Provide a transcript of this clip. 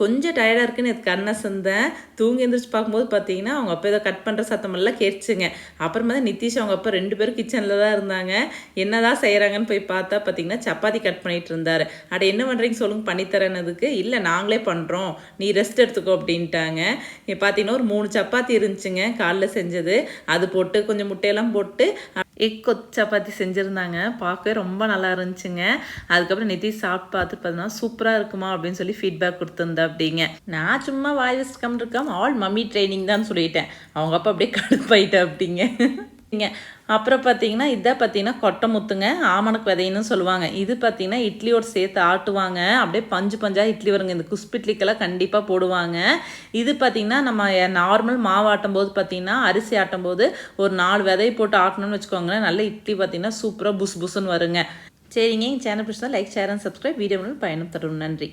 கொஞ்சம் டயர்டாக இருக்குன்னு எனக்கு கண்ணை சந்தேன். தூங்கி எந்திரிச்சு பார்க்கும்போது பார்த்தீங்கன்னா அவங்க அப்பா ஏதோ கட் பண்ணுற சத்தமெல்லாம் கேட்டுச்சுங்க. அப்புறமா தான் நிதிஷ் அவங்க அப்பா ரெண்டு பேரும் கிச்சனில் தான் இருந்தாங்க. என்னதான் செய்கிறாங்கன்னு போய் பார்த்தா பார்த்தீங்கன்னா சப்பாத்தி கட் பண்ணிகிட்டு இருந்தார். அட என்ன பண்ணுறீங்க சொல்லுங்க பண்ணித்தரேன்னதுக்கு இல்லை நாங்களே பண்ணுறோம் நீ ரெஸ்ட் எடுத்துக்கோ அப்படின்ட்டாங்க. பார்த்தீங்கன்னா ஒரு மூணு சப்பாத்தி இருந்துச்சுங்க காலைல செஞ்சது. அது போட்டு கொஞ்சம் முட்டையெல்லாம் போட்டு எக் கொத்து சப்பாத்தி செஞ்சுருந்தாங்க. பார்க்கவே ரொம்ப நல்லா இருந்துச்சுங்க. அதுக்கப்புறம் நிதிஷ் சாப்பிட்டு பார்த்து பார்த்தீங்கன்னா சூப்பராக இருக்குமா? அப்படின்னு சொல்லி ஃபீட்பேக் கொடுத்துருந்தா அப்படிங்க. நான் சும்மா வாய்ஸ் கம் இருக்காம ஆல் மம்மி ட்ரைனிங் தான் சொல்லிட்டேன். அவங்க அப்பா அப்படியே கடுப்பாயிட்டா அப்படிங்க. அப்புறம் பார்த்தீங்கன்னா இதை பார்த்தீங்கன்னா கொட்டை முத்துங்க ஆமணக்கு விதைன்னு சொல்லுவாங்க. இது பார்த்தீங்கன்னா இட்லியோட சேர்த்து ஆட்டுவாங்க. அப்படியே பஞ்சு பஞ்சா இட்லி வருங்க. இந்த குஸ்பு இட்லிக்கெல்லாம் கண்டிப்பாக போடுவாங்க. இது பார்த்தீங்கன்னா நம்ம நார்மல் மாவு ஆட்டும் போது பார்த்தீங்கன்னா அரிசி ஆட்டும் போது ஒரு நாலு விதையை போட்டு ஆட்டணும்னு வச்சுக்கோங்களேன். நல்ல இட்லி பார்த்தீங்கன்னா சூப்பராக புஸ் புஸ்ன்னு வருங்க. சரிங்க. சேனல் பிடிச்சா like share and subscribe video பயணம் தரும். நன்றி.